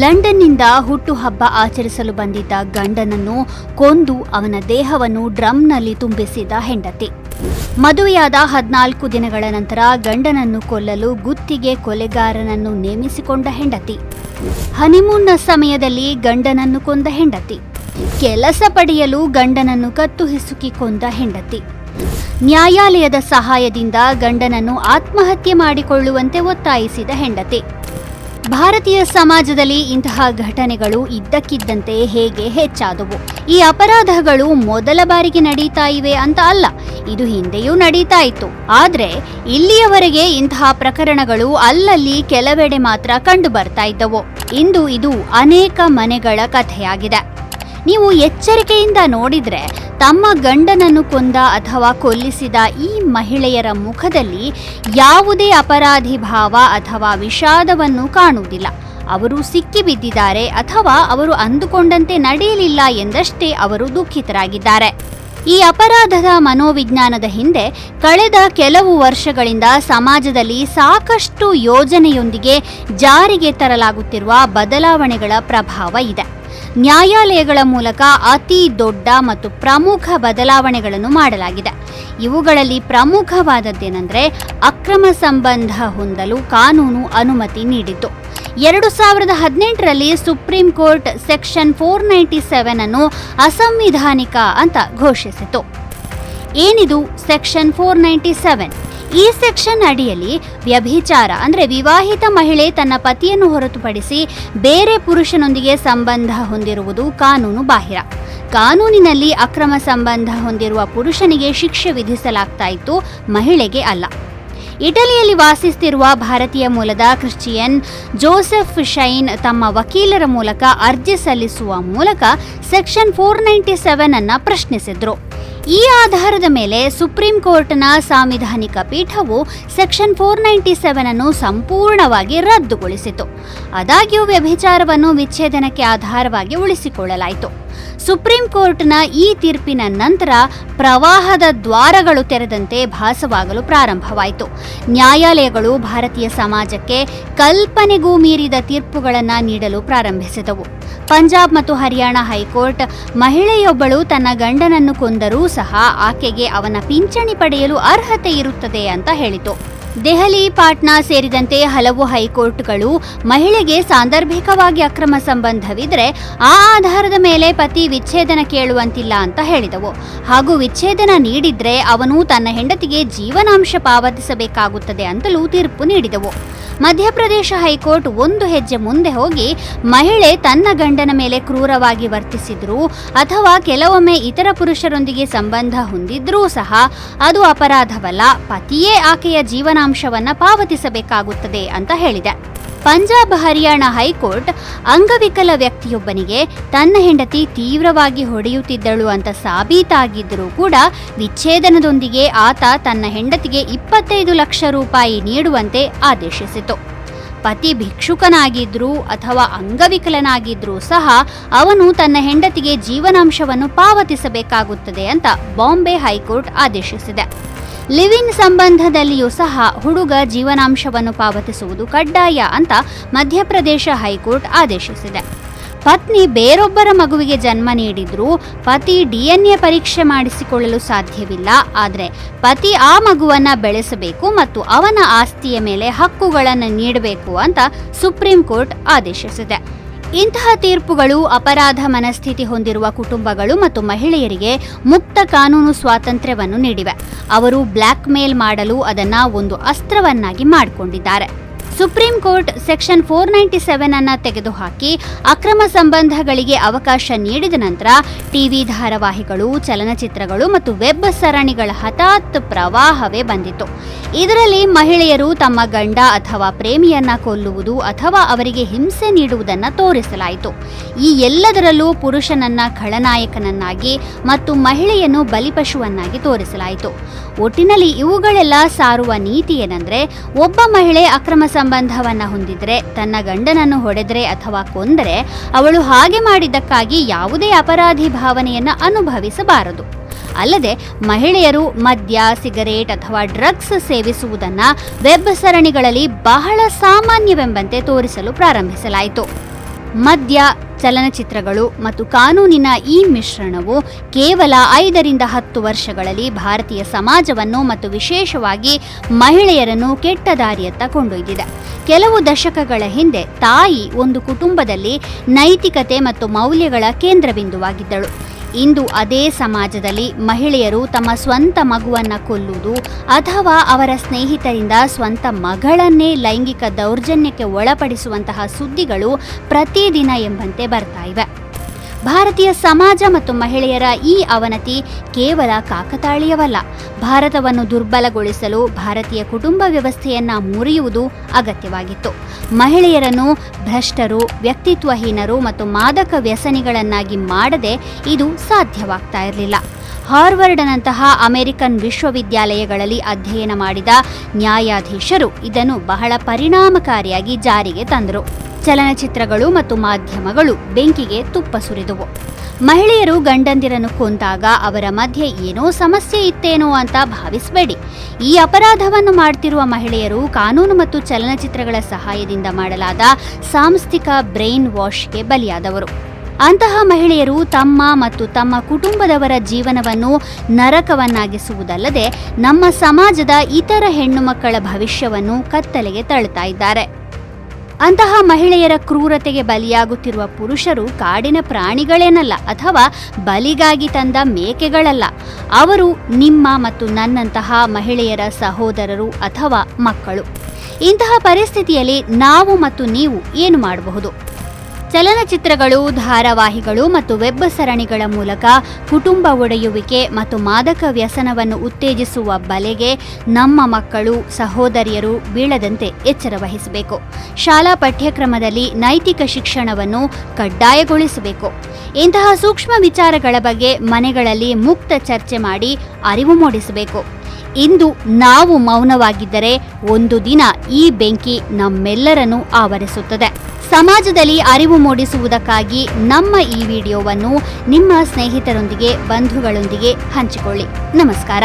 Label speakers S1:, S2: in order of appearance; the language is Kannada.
S1: ಲಂಡನ್ನಿಂದ ಹುಟ್ಟುಹಬ್ಬ ಆಚರಿಸಲು ಬಂದಿದ್ದ ಗಂಡನನ್ನು ಕೊಂದು ಅವನ ದೇಹವನ್ನು ಡ್ರಮ್ನಲ್ಲಿ ತುಂಬಿಸಿದ ಹೆಂಡತಿ. ಮದುವೆಯಾದ ಹದಿನಾಲ್ಕು ದಿನಗಳ ನಂತರ ಗಂಡನನ್ನು ಕೊಲ್ಲಲು ಗುತ್ತಿಗೆ ಕೊಲೆಗಾರನನ್ನು ನೇಮಿಸಿಕೊಂಡ ಹೆಂಡತಿ. ಹನಿಮೂನ್ನ ಸಮಯದಲ್ಲಿ ಗಂಡನನ್ನು ಕೊಂದ ಹೆಂಡತಿ. ಕೆಲಸ ಪಡೆಯಲು ಗಂಡನನ್ನು ಕತ್ತು ಹಿಸುಕಿ ಕೊಂದ ಹೆಂಡತಿ. ನ್ಯಾಯಾಲಯದ ಸಹಾಯದಿಂದ ಗಂಡನನ್ನು ಆತ್ಮಹತ್ಯೆ ಮಾಡಿಕೊಳ್ಳುವಂತೆ ಒತ್ತಾಯಿಸಿದ ಹೆಂಡತಿ. ಭಾರತೀಯ ಸಮಾಜದಲ್ಲಿ ಇಂತಹ ಘಟನೆಗಳು ಇದ್ದಕ್ಕಿದ್ದಂತೆ ಹೇಗೆ ಹೆಚ್ಚಾದವು? ಈ ಅಪರಾಧಗಳು ಮೊದಲ ಬಾರಿಗೆ ನಡೀತಾ ಇವೆ ಅಂತ ಅಲ್ಲ, ಇದು ಹಿಂದೆಯೂ ನಡೀತಾ ಇತ್ತು. ಆದ್ರೆ, ಇಲ್ಲಿಯವರೆಗೆ ಇಂತಹ ಪ್ರಕರಣಗಳು ಅಲ್ಲಲ್ಲಿ ಕೆಲವೆಡೆ ಮಾತ್ರ ಕಂಡು ಬರ್ತಾ ಇದ್ದವು. ಇಂದು ಇದು ಅನೇಕ ಮನೆಗಳ ಕಥೆಯಾಗಿದೆ. ನೀವು ಎಚ್ಚರಿಕೆಯಿಂದ ನೋಡಿದ್ರೆ ತಮ್ಮ ಗಂಡನನ್ನು ಕೊಂದ ಅಥವಾ ಕೊಲ್ಲಿಸಿದ ಈ ಮಹಿಳೆಯರ ಮುಖದಲ್ಲಿ ಯಾವುದೇ ಅಪರಾಧಿ ಭಾವ ಅಥವಾ ವಿಷಾದವನ್ನು ಕಾಣುವುದಿಲ್ಲ. ಅವರು ಸಿಕ್ಕಿಬಿದ್ದಿದ್ದಾರೆ ಅಥವಾ ಅವರು ಅಂದುಕೊಂಡಂತೆ ನಡೆಯಲಿಲ್ಲ ಎಂದಷ್ಟೇ ಅವರು ದುಃಖಿತರಾಗಿದ್ದಾರೆ. ಈ ಅಪರಾಧದ ಮನೋವಿಜ್ಞಾನದ ಹಿಂದೆ ಕಳೆದ ಕೆಲವು ವರ್ಷಗಳಿಂದ ಸಮಾಜದಲ್ಲಿ ಸಾಕಷ್ಟು ಯೋಜನೆಯೊಂದಿಗೆ ಜಾರಿಗೆ ತರಲಾಗುತ್ತಿರುವ ಬದಲಾವಣೆಗಳ ಪ್ರಭಾವ ಇದೆ. ನ್ಯಾಯಾಲಯಗಳ ಮೂಲಕ ಅತಿ ದೊಡ್ಡ ಮತ್ತು ಪ್ರಮುಖ ಬದಲಾವಣೆಗಳನ್ನು ಮಾಡಲಾಗಿದೆ. ಇವುಗಳಲ್ಲಿ ಪ್ರಮುಖವಾದದ್ದೇನೆಂದರೆ ಅಕ್ರಮ ಸಂಬಂಧ ಹೊಂದಲು ಕಾನೂನು ಅನುಮತಿ ನೀಡಿತು ಎರಡು ಸಾವಿರದ ಹದಿನೆಂಟರಲ್ಲಿ supreme court section four ninety seven ಅನ್ನು ಅಸಂವಿಧಾನಿಕ ಅಂತ ಘೋಷಿಸಿತು. ಏನಿದು ಸೆಕ್ಷನ್ ಫೋರ್ ನೈಂಟಿ ಸೆವೆನ್? ಈ ಸೆಕ್ಷನ್ ಅಡಿಯಲ್ಲಿ ವ್ಯಭಿಚಾರ, ಅಂದರೆ ವಿವಾಹಿತ ಮಹಿಳೆ ತನ್ನ ಪತಿಯನ್ನು ಹೊರತುಪಡಿಸಿ ಬೇರೆ ಪುರುಷನೊಂದಿಗೆ ಸಂಬಂಧ ಹೊಂದಿರುವುದು ಕಾನೂನು ಬಾಹಿರ. ಕಾನೂನಿನಲ್ಲಿ ಅಕ್ರಮ ಸಂಬಂಧ ಹೊಂದಿರುವ ಪುರುಷನಿಗೆ ಶಿಕ್ಷೆ ವಿಧಿಸಲಾಗ್ತಾ ಮಹಿಳೆಗೆ ಅಲ್ಲ. ಇಟಲಿಯಲ್ಲಿ ವಾಸಿಸುತ್ತಿರುವ ಭಾರತೀಯ ಮೂಲದ ಕ್ರಿಶ್ಚಿಯನ್ ಜೋಸೆಫ್ ಶೈನ್ ತಮ್ಮ ವಕೀಲರ ಮೂಲಕ ಅರ್ಜಿ ಸಲ್ಲಿಸುವ ಮೂಲಕ ಸೆಕ್ಷನ್ ಫೋರ್ ನೈಂಟಿ ಸೆವೆನ್ ಅನ್ನು ಪ್ರಶ್ನಿಸಿದ್ರು. ಈ ಆಧಾರದ ಮೇಲೆ ಸುಪ್ರೀಂ ಕೋರ್ಟ್ನ ಸಾಂವಿಧಾನಿಕ ಪೀಠವು ಸೆಕ್ಷನ್ ಫೋರ್ ನೈಂಟಿ ಸೆವೆನ್ ಅನ್ನು ಸಂಪೂರ್ಣವಾಗಿ ರದ್ದುಗೊಳಿಸಿತು. ಆದಾಗ್ಯೂ ವ್ಯಭಿಚಾರವನ್ನು ವಿಚ್ಛೇದನಕ್ಕೆ ಆಧಾರವಾಗಿ ಉಳಿಸಿಕೊಳ್ಳಲಾಯಿತು. ಸುಪ್ರೀಂ ಕೋರ್ಟ್ನ ಈ ತೀರ್ಪಿನ ನಂತರ ಪ್ರವಾಹದ ದ್ವಾರಗಳು ತೆರೆದಂತೆ ಭಾಸವಾಗಲು ಪ್ರಾರಂಭವಾಯಿತು. ನ್ಯಾಯಾಲಯಗಳು ಭಾರತೀಯ ಸಮಾಜಕ್ಕೆ ಕಲ್ಪನೆಗೂ ಮೀರಿದ ತೀರ್ಪುಗಳನ್ನು ನೀಡಲು ಪ್ರಾರಂಭಿಸಿದವು. ಪಂಜಾಬ್ ಮತ್ತು ಹರಿಯಾಣ ಹೈಕೋರ್ಟ್ ಮಹಿಳೆಯೊಬ್ಬಳು ತನ್ನ ಗಂಡನನ್ನು ಕೊಂದರೂ ಸಹ ಆಕೆಗೆ ಅವನ ಪಿಂಚಣಿ ಪಡೆಯಲು ಅರ್ಹತೆ ಇರುತ್ತದೆ ಅಂತ ಹೇಳಿತು. ದೆಹಲಿ, ಪಾಟ್ನಾ ಸೇರಿದಂತೆ ಹಲವು ಹೈಕೋರ್ಟ್ಗಳು ಮಹಿಳೆಗೆ ಸಾಂದರ್ಭಿಕವಾಗಿ ಅಕ್ರಮ ಸಂಬಂಧವಿದ್ರೆ ಆ ಆಧಾರದ ಮೇಲೆ ಪತಿ ವಿಚ್ಛೇದನ ಕೇಳುವಂತಿಲ್ಲ ಅಂತ ಹೇಳಿದವು. ಹಾಗೂ ವಿಚ್ಛೇದನ ನೀಡಿದ್ರೆ ಅವನು ತನ್ನ ಹೆಂಡತಿಗೆ ಜೀವನಾಂಶ ಪಾವತಿಸಬೇಕಾಗುತ್ತದೆ ಅಂತಲೂ ತೀರ್ಪು ನೀಡಿದವು. ಮಧ್ಯಪ್ರದೇಶ ಹೈಕೋರ್ಟ್ ಒಂದು ಹೆಜ್ಜೆ ಮುಂದೆ ಹೋಗಿ ಮಹಿಳೆ ತನ್ನ ಗಂಡನ ಮೇಲೆ ಕ್ರೂರವಾಗಿ ವರ್ತಿಸಿದ್ರು ಅಥವಾ ಕೆಲವೊಮ್ಮೆ ಇತರ ಪುರುಷರೊಂದಿಗೆ ಸಂಬಂಧ ಹೊಂದಿದ್ರೂ ಸಹ ಅದು ಅಪರಾಧವಲ್ಲ, ಪತಿಯೇ ಆಕೆಯ ಜೀವನಾಂಶವನ್ನ ಪಾವತಿಸಬೇಕಾಗುತ್ತದೆ ಅಂತ ಹೇಳಿದೆ. ಪಂಜಾಬ್, ಹರಿಯಾಣ ಹೈಕೋರ್ಟ್ ಅಂಗವಿಕಲ ವ್ಯಕ್ತಿಯೊಬ್ಬನಿಗೆ ತನ್ನ ಹೆಂಡತಿ ತೀವ್ರವಾಗಿ ಹೊಡೆಯುತ್ತಿದ್ದಳು ಅಂತ ಸಾಬೀತಾಗಿದ್ದರೂ ಕೂಡ ವಿಚ್ಛೇದನದೊಂದಿಗೆ ಆತ ತನ್ನ ಹೆಂಡತಿಗೆ ಇಪ್ಪತ್ತೈದು ಲಕ್ಷ ರೂಪಾಯಿ ನೀಡುವಂತೆ ಆದೇಶಿಸಿತು. ಪತಿ ಭಿಕ್ಷುಕನಾಗಿದ್ರೂ ಅಥವಾ ಅಂಗವಿಕಲನಾಗಿದ್ರೂ ಸಹ ಅವನು ತನ್ನ ಹೆಂಡತಿಗೆ ಜೀವನಾಂಶವನ್ನು ಪಾವತಿಸಬೇಕಾಗುತ್ತದೆ ಅಂತ ಬಾಂಬೆ ಹೈಕೋರ್ಟ್ ಆದೇಶಿಸಿದೆ. ಲಿವ್ ಇನ್ ಸಂಬಂಧದಲ್ಲಿಯೂ ಸಹ ಹುಡುಗ ಜೀವನಾಂಶವನ್ನು ಪಾವತಿಸುವುದು ಕಡ್ಡಾಯ ಅಂತ ಮಧ್ಯಪ್ರದೇಶ ಹೈಕೋರ್ಟ್ ಆದೇಶಿಸಿದೆ. ಪತ್ನಿ ಬೇರೊಬ್ಬರ ಮಗುವಿಗೆ ಜನ್ಮ ನೀಡಿದ್ರೂ ಪತಿ ಡಿಎನ್ಎ ಪರೀಕ್ಷೆ ಮಾಡಿಸಿಕೊಳ್ಳಲು ಸಾಧ್ಯವಿಲ್ಲ. ಆದರೆ ಪತಿ ಆ ಮಗುವನ್ನು ಬೆಳೆಸಬೇಕು ಮತ್ತು ಅವನ ಆಸ್ತಿಯ ಮೇಲೆ ಹಕ್ಕುಗಳನ್ನು ನೀಡಬೇಕು ಅಂತ ಸುಪ್ರೀಂ ಕೋರ್ಟ್ ಆದೇಶಿಸಿದೆ. ಇಂತಹ ತೀರ್ಪುಗಳು ಅಪರಾಧ ಮನಸ್ಥಿತಿ ಹೊಂದಿರುವ ಕುಟುಂಬಗಳು ಮತ್ತು ಮಹಿಳೆಯರಿಗೆ ಮುಕ್ತ ಕಾನೂನು ಸ್ವಾತಂತ್ರ್ಯವನ್ನು ನೀಡಿವೆ. ಅವರು ಬ್ಲ್ಯಾಕ್ ಮೇಲ್ ಮಾಡಲು ಅದನ್ನು ಒಂದು ಅಸ್ತ್ರವನ್ನಾಗಿ ಮಾಡಿಕೊಂಡಿದ್ದಾರೆ. Supreme court section four ninety seven ಅನ್ನ ತೆಗೆದುಹಾಕಿ ಅಕ್ರಮ ಸಂಬಂಧಗಳಿಗೆ ಅವಕಾಶ ನೀಡಿದ ನಂತರ ಟಿವಿ ಧಾರಾವಾಹಿಗಳು, ಚಲನಚಿತ್ರಗಳು ಮತ್ತು ವೆಬ್ ಸರಣಿಗಳ ಹಠಾತ್ ಪ್ರವಾಹವೇ ಬಂದಿತು ಇದರಲ್ಲಿ ಮಹಿಳೆಯರು ತಮ್ಮ ಗಂಡ ಅಥವಾ ಪ್ರೇಮಿಯನ್ನ ಕೊಲ್ಲುವುದು ಅಥವಾ ಅವರಿಗೆ ಹಿಂಸೆ ನೀಡುವುದನ್ನು ತೋರಿಸಲಾಯಿತು. ಈ ಎಲ್ಲದರಲ್ಲೂ ಪುರುಷನನ್ನ ಖಳನಾಯಕನನ್ನಾಗಿ ಮತ್ತು ಮಹಿಳೆಯನ್ನು ಬಲಿಪಶುವನ್ನಾಗಿ ತೋರಿಸಲಾಯಿತು. ಒಟ್ಟಿನಲ್ಲಿ ಇವುಗಳೆಲ್ಲ ಸಾರುವ ನೀತಿ ಏನಂದ್ರೆ, ಒಬ್ಬ ಮಹಿಳೆ ಅಕ್ರಮ ಸಂಬಂಧವನ್ನ ಹೊಂದಿದ್ರೆ, ತನ್ನ ಗಂಡನನ್ನು ಹೊಡೆದರೆ ಅಥವಾ ಕೊಂದರೆ, ಅವಳು ಹಾಗೆ ಮಾಡಿದ್ದಕ್ಕಾಗಿ ಯಾವುದೇ ಅಪರಾಧಿ ಭಾವನೆಯನ್ನು ಅನುಭವಿಸಬಾರದು. ಅಲ್ಲದೆ, ಮಹಿಳೆಯರು ಮದ್ಯ, ಸಿಗರೇಟ್ ಅಥವಾ ಡ್ರಗ್ಸ್ ಸೇವಿಸುವುದನ್ನು ವೆಬ್ ಸರಣಿಗಳಲ್ಲಿ ಬಹಳ ಸಾಮಾನ್ಯವೆಂಬಂತೆ ತೋರಿಸಲು ಪ್ರಾರಂಭಿಸಲಾಯಿತು. ಮದ್ಯ ಚಲನಚಿತ್ರಗಳು ಮತ್ತು ಕಾನೂನಿನ ಈ ಮಿಶ್ರಣವು ಕೇವಲ ಐದರಿಂದ ಹತ್ತು ವರ್ಷಗಳಲ್ಲಿ ಭಾರತೀಯ ಸಮಾಜವನ್ನು ಮತ್ತು ವಿಶೇಷವಾಗಿ ಮಹಿಳೆಯರನ್ನು ಕೆಟ್ಟ ದಾರಿಯತ್ತ ಕೊಂಡೊಯ್ದಿದೆ. ಕೆಲವು ದಶಕಗಳ ಹಿಂದೆ ತಾಯಿ ಒಂದು ಕುಟುಂಬದಲ್ಲಿ ನೈತಿಕತೆ ಮತ್ತು ಮೌಲ್ಯಗಳ ಕೇಂದ್ರಬಿಂದುವಾಗಿದ್ದಳು. ಇಂದು ಅದೇ ಸಮಾಜದಲ್ಲಿ ಮಹಿಳೆಯರು ತಮ್ಮ ಸ್ವಂತ ಮಗುವನ್ನು ಕೊಲ್ಲುವುದು ಅಥವಾ ಅವರ ಸ್ನೇಹಿತರಿಂದ ಸ್ವಂತ ಮಗಳನ್ನೇ ಲೈಂಗಿಕ ದೌರ್ಜನ್ಯಕ್ಕೆ ಒಳಪಡಿಸುವಂತಹ ಸುದ್ದಿಗಳು ಪ್ರತಿದಿನ ಎಂಬಂತೆ ಬರ್ತಾ ಇವೆ. ಭಾರತೀಯ ಸಮಾಜ ಮತ್ತು ಮಹಿಳೆಯರ ಈ ಅವನತಿ ಕೇವಲ ಕಾಕತಾಳೀಯವಲ್ಲ. ಭಾರತವನ್ನು ದುರ್ಬಲಗೊಳಿಸಲು ಭಾರತೀಯ ಕುಟುಂಬ ವ್ಯವಸ್ಥೆಯನ್ನ ಮುರಿಯುವುದು ಅಗತ್ಯವಾಗಿತ್ತು. ಮಹಿಳೆಯರನ್ನು ಭ್ರಷ್ಟರು, ವ್ಯಕ್ತಿತ್ವಹೀನರು ಮತ್ತು ಮಾದಕ ವ್ಯಸನಿಗಳನ್ನಾಗಿ ಮಾಡದೆ ಇದು ಸಾಧ್ಯವಾಗ್ತಾ ಇರಲಿಲ್ಲ. ಹಾರ್ವರ್ಡ್ನಂತಹ ಅಮೆರಿಕನ್ ವಿಶ್ವವಿದ್ಯಾಲಯಗಳಲ್ಲಿ ಅಧ್ಯಯನ ಮಾಡಿದ ನ್ಯಾಯಾಧೀಶರು ಇದನ್ನು ಬಹಳ ಪರಿಣಾಮಕಾರಿಯಾಗಿ ಜಾರಿಗೆ ತಂದರು. ಚಲನಚಿತ್ರಗಳು ಮತ್ತು ಮಾಧ್ಯಮಗಳು ಬೆಂಕಿಗೆ ತುಪ್ಪ ಸುರಿದುವು. ಮಹಿಳೆಯರು ಗಂಡಂದಿರನ್ನು ಕೊಂದಾಗ ಅವರ ಮಧ್ಯೆ ಏನೋ ಸಮಸ್ಯೆ ಇತ್ತೇನೋ ಅಂತ ಭಾವಿಸಬೇಡಿ. ಈ ಅಪರಾಧವನ್ನು ಮಾಡ್ತಿರುವ ಮಹಿಳೆಯರು ಕಾನೂನು ಮತ್ತು ಚಲನಚಿತ್ರಗಳ ಸಹಾಯದಿಂದ ಮಾಡಲಾದ ಸಾಂಸ್ಥಿಕ ಬ್ರೈನ್ ವಾಶ್ಗೆ ಬಲಿಯಾದವರು. ಅಂತಹ ಮಹಿಳೆಯರು ತಮ್ಮ ಮತ್ತು ತಮ್ಮ ಕುಟುಂಬದವರ ಜೀವನವನ್ನು ನರಕವನ್ನಾಗಿಸುವುದಲ್ಲದೆ ನಮ್ಮ ಸಮಾಜದ ಇತರ ಹೆಣ್ಣು ಮಕ್ಕಳ ಭವಿಷ್ಯವನ್ನು ಕತ್ತಲೆಗೆ ತಳ್ಳುತ್ತಾ ಇದ್ದಾರೆ. ಅಂತಹ ಮಹಿಳೆಯರ ಕ್ರೂರತೆಗೆ ಬಲಿಯಾಗುತ್ತಿರುವ ಪುರುಷರು ಕಾಡಿನ ಪ್ರಾಣಿಗಳೇನಲ್ಲ ಅಥವಾ ಬಲಿಗಾಗಿ ತಂದ ಮೇಕೆಗಳಲ್ಲ. ಅವರು ನಿಮ್ಮ ಮತ್ತು ನನ್ನಂತಹ ಮಹಿಳೆಯರ ಸಹೋದರರು ಅಥವಾ ಮಕ್ಕಳು. ಇಂತಹ ಪರಿಸ್ಥಿತಿಯಲ್ಲಿ ನಾವು ಮತ್ತು ನೀವು ಏನು ಮಾಡಬಹುದು? ಚಲನಚಿತ್ರಗಳು, ಧಾರಾವಾಹಿಗಳು ಮತ್ತು ವೆಬ್ ಸರಣಿಗಳ ಮೂಲಕ ಕುಟುಂಬ ಒಡೆಯುವಿಕೆ ಮತ್ತು ಮಾದಕ ವ್ಯಸನವನ್ನು ಉತ್ತೇಜಿಸುವ ಬಲೆಗೆ ನಮ್ಮ ಮಕ್ಕಳು, ಸಹೋದರಿಯರು ಬೀಳದಂತೆ ಎಚ್ಚರ ವಹಿಸಬೇಕು. ಶಾಲಾ ಪಠ್ಯಕ್ರಮದಲ್ಲಿ ನೈತಿಕ ಶಿಕ್ಷಣವನ್ನು ಕಡ್ಡಾಯಗೊಳಿಸಬೇಕು. ಇಂತಹ ಸೂಕ್ಷ್ಮ ವಿಚಾರಗಳ ಬಗ್ಗೆ ಮನೆಗಳಲ್ಲಿ ಮುಕ್ತ ಚರ್ಚೆ ಮಾಡಿ ಅರಿವು ಮೂಡಿಸಬೇಕು. ಇಂದು ನಾವು ಮೌನವಾಗಿದ್ದರೆ ಒಂದು ದಿನ ಈ ಬೆಂಕಿ ನಮ್ಮೆಲ್ಲರನ್ನು ಆವರಿಸುತ್ತದೆ. ಸಮಾಜದಲ್ಲಿ ಅರಿವು ಮೂಡಿಸುವುದಕ್ಕಾಗಿ ನಮ್ಮ ಈ ವಿಡಿಯೋವನ್ನು ನಿಮ್ಮ ಸ್ನೇಹಿತರೊಂದಿಗೆ ಬಂಧುಗಳೊಂದಿಗೆ ಹಂಚಿಕೊಳ್ಳಿ. ನಮಸ್ಕಾರ.